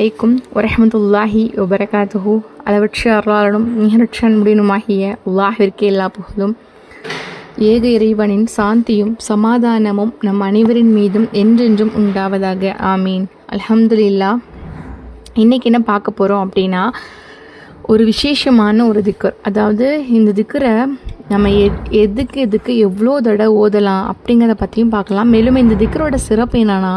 அலைக்கும் வரஹமத்துல்லாஹி வபரகாத்துஹு. அளவற்ற அருளாளனும் நிகரற்ற அன்புடனுமாகிய அல்லாஹிற்கு எல்லா புகழும். ஏக இறைவனின் சாந்தியும் சமாதானமும் நம் அனைவரின் மீதும் என்றென்றும் உண்டாவதாக. ஆமீன். அல்ஹம்துலில்லா இன்றைக்கி என்ன பார்க்க போகிறோம் அப்படின்னா ஒரு விசேஷமான ஒரு திக்கர். அதாவது இந்த திக்கரை நம்ம எ எதுக்கு எதுக்கு எவ்வளோ தடவை ஓதலாம் அப்படிங்கிறத பற்றியும் பார்க்கலாம். மேலும் இந்த திக்கரோட சிறப்பு என்னென்னா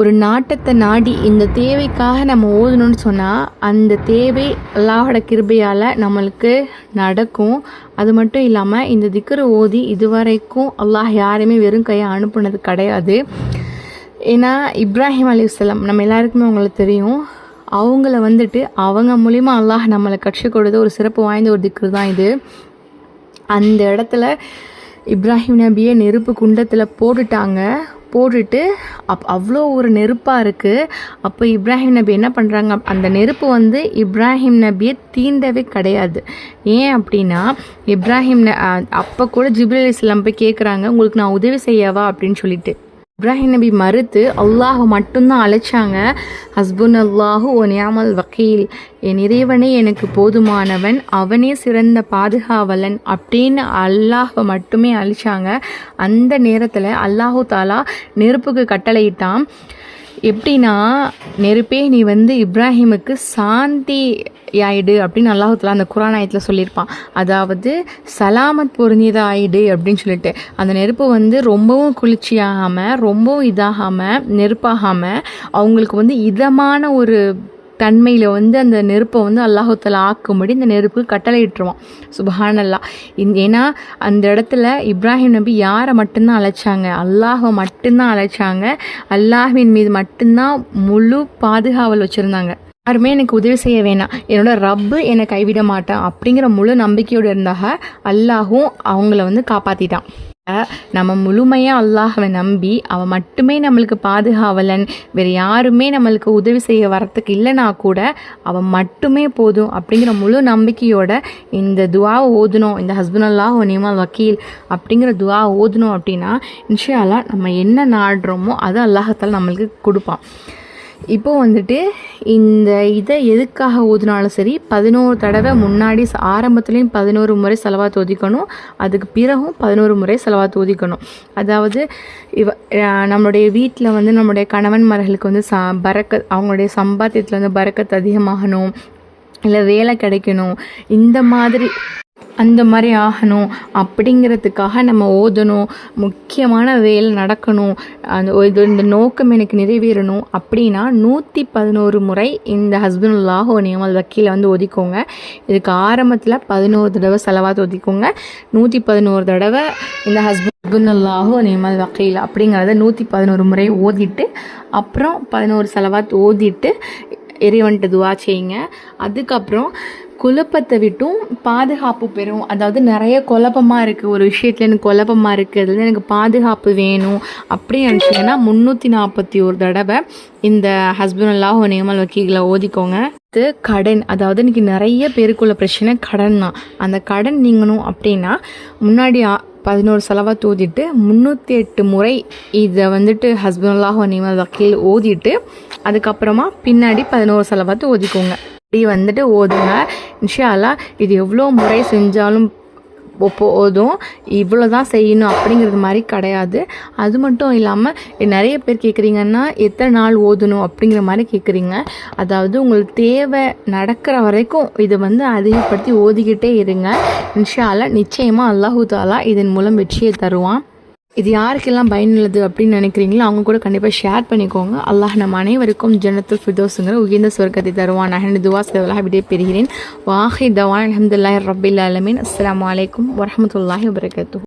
ஒரு நாட்டத்தை நாடி இந்த தேவைக்காக நம்ம ஓதணும்னு சொன்னால் அந்த தேவை அல்லாஹோட கிருபையால் நம்மளுக்கு நடக்கும். அது மட்டும் இல்லாமல் இந்த திக்கரை ஓதி இதுவரைக்கும் அல்லாஹ் யாரையுமே வெறும் கையை அனுப்புனது கிடையாது. ஏன்னா இப்ராஹிம் அலிஸ்லாம் நம்ம எல்லாருக்குமே அவங்களுக்கு தெரியும் அவங்கள வந்துட்டு அவங்க மூலிமா அல்லாஹ் நம்மளை கற்றுக் கொடுத்த ஒரு சிறப்பு வாய்ந்த ஒரு திக்ரு தான் இது. அந்த இடத்துல இப்ராஹிம் நபியை நெருப்பு குண்டத்தில் போட்டுட்டாங்க. போட்டுட்டு அப் அவ்வளோ ஒரு நெருப்பாக இருக்குது அப்போ இப்ராஹிம் நபி என்ன பண்ணுறாங்க அந்த நெருப்பு வந்து இப்ராஹிம் நபியை தீண்டவே கிடையாது. ஏன் அப்படின்னா இப்ராஹிம் அப்போ கூட ஜிப்ரல் இஸ்லாம் போய் கேட்குறாங்க உங்களுக்கு நான் உதவி செய்யவா? அப்படின்னு சொல்லிட்டு. இப்ராஹிம் நபி மறுத்து அல்லாஹ் மட்டும்தான் அழைச்சாங்க. ஹஸ்புன் அல்லாஹு ஒனியாமல் நியாமல் வக்கீல். என் இறைவனே எனக்கு போதுமானவன் அவனே சிறந்த பாதுகாவலன் அப்படின்னு அல்லாஹை மட்டுமே அழிச்சாங்க. அந்த நேரத்தில் அல்லாஹு தாலா நெருப்புக்கு கட்டளையிட்டான். எப்படின்னா நெருப்பே நீ வந்து இப்ராஹிமுக்கு சாந்தி ஆயிடு அப்படின்னு அல்லாஹத்தில் அந்த குரான் ஆயத்தில் சொல்லியிருப்பான். அதாவது சலாமத் பொருந்தியது ஆயிடு அப்படின்னு சொல்லிட்டு. அந்த நெருப்பு வந்து ரொம்பவும் குளிர்ச்சியாகாமல் ரொம்பவும் இதாகாமல் நெருப்பாகாமல் அவங்களுக்கு வந்து இதமான ஒரு தன்மையில் வந்து அந்த நெருப்பை வந்து அல்லாஹத்தில் ஆக்கும்படி இந்த நெருப்பு கட்டளையிட்டுருவான். சுபஹானல்லா. ஏன்னா அந்த இடத்துல இப்ராஹிம் நபி யாரை மட்டும்தான் அழைச்சாங்க? அல்லாஹை மட்டும்தான் அழைச்சாங்க. அல்லாஹின் மீது மட்டும்தான் முழு பாதுகாவல் வச்சுருந்தாங்க. யாருமே எனக்கு உதவி செய்ய வேணாம். என்னோட ரப்பு என்னை கைவிட மாட்டான் அப்படிங்கிற முழு நம்பிக்கையோடு இருந்தாக அல்லாஹும் அவங்கள வந்து காப்பாற்றிட்டான் நம்ம முழுமையாக அல்லாஹவை நம்பி அவன் மட்டுமே நம்மளுக்கு பாதுகாவலன் வேறு யாருமே நம்மளுக்கு உதவி செய்ய வரத்துக்கு இல்லைனா கூட அவன் மட்டுமே போதும் அப்படிங்கிற முழு நம்பிக்கையோட இந்த துவாவை ஓதணும் இந்த ஹஸ்பண்ட் அல்லாஹ் நியமல் வக்கீல் அப்படிங்கிற துவா ஓதணும் அப்படின்னா இன்ஷால்லா நம்ம என்ன நாடுறோமோ அதை அல்லாஹத்தால் நம்மளுக்கு கொடுப்பான். இப்போது வந்துட்டு இந்த இதை எதுக்காக ஊதினாலும் சரி பதினோரு தடவை முன்னாடி ஆரம்பத்துலேயும் பதினோரு முறை செலவாக தோதிக்கணும் அதுக்கு பிறகும் பதினோரு முறை செலவாக தோதிக்கணும் அதாவது இவ நம்மளுடைய வீட்டில் வந்து நம்மளுடைய கணவன்மார்களுக்கு வந்து ச பறக்க அவங்களுடைய சம்பாத்தியத்தில் வந்து பறக்கத்து அதிகமாகணும் இல்லை வேலை கிடைக்கணும் இந்த மாதிரி அந்த மாதிரி ஆகணும் அப்படிங்கிறதுக்காக நம்ம ஓதணும். முக்கியமான வேலை நடக்கணும். அந்த இது இந்த நோக்கம் எனக்கு நிறைவேறணும் அப்படின்னா நூற்றி பதினோரு முறை இந்த ஹஸ்பண்டுல்லாஹோ நியமல் வக்கீலை வந்து ஒதுக்கோங்க. இதுக்கு ஆரம்பத்தில் பதினோரு தடவை செலவாக ஒதிக்கோங்க. நூற்றி பதினோரு தடவை இந்த ஹஸ்பண்ட் அல்லாஹோ நியமல் வக்கீல் அப்படிங்கிறத நூற்றி பதினோரு முறை ஓதிட்டு அப்புறம் பதினோரு செலவாத் ஓதிட்டு இறைவன்ட்டு துவா செய்யுங்க. அதுக்கப்புறம் குழப்பத்தை விட்டும் பாதுகாப்பு பெறும். அதாவது நிறைய குழப்பமாக இருக்குது ஒரு விஷயத்தில் எனக்கு குழப்பமாக இருக்குது அதில் எனக்கு பாதுகாப்பு வேணும். அப்படின்னு நினச்சிங்கன்னா முந்நூற்றி நாற்பத்தி ஒரு தடவை இந்த ஹஸ்பண்ட் அல்லாஹ் நியமல் வக்கீகளை ஓதிக்கோங்க. அடுத்து கடன். அதாவது இன்றைக்கி நிறைய பேருக்குள்ள பிரச்சனை கடன் தான். அந்த கடன் நீங்கணும் அப்படின்னா முன்னாடி பதினோரு செலவாக தூதிட்டு முந்நூற்றி எட்டு முறை இதை வந்துட்டு ஹஸ்பண்ட்லாஹ் நிமல் வக்கீல் ஓதிட்டு அதுக்கப்புறமா பின்னாடி பதினோரு செலவாத்து ஓதிக்கோங்க இப்படி வந்துட்டு ஓதுங்க. இன்ஷாலா இது எவ்வளோ முறை செஞ்சாலும் போதும். இவ்வளோ தான் செய்யணும் அப்படிங்கிறது மாதிரி கிடையாது. அது மட்டும் இல்லாமல் நிறைய பேர் கேட்குறீங்கன்னா எத்தனை நாள் ஓதணும் அப்படிங்கிற மாதிரி கேட்குறீங்க அதாவது உங்களுக்கு தேவை நடக்கிற வரைக்கும் இதை வந்து அதிகப்படுத்தி ஓதிக்கிட்டே இருங்க. இன்ஷால நிச்சயமாக அல்லாஹூ தாலா இதன் மூலம் வெற்றியை தருவான். இது யாருக்கெல்லாம் பயனுள்ளது அப்படின்னு நினைக்கிறீங்களோ அவங்க கூட கண்டிப்பாக ஷேர் பண்ணிக்கோங்க. அல்லாஹ் நம் அனைவருக்கும் ஜனத்துல் ஃபிதோஸுங்கிற உயர்ந்த சொர்க்கத்தை தருவான் நான் துவா செய்வதாக அப்படியே பெறுகிறேன். வாஹி தவான் அஹமதுல்லாஹ் ரபில் அலமின் அஸ்லாம் வலைக்கம் வரமத்துல்லாஹி வரகத்து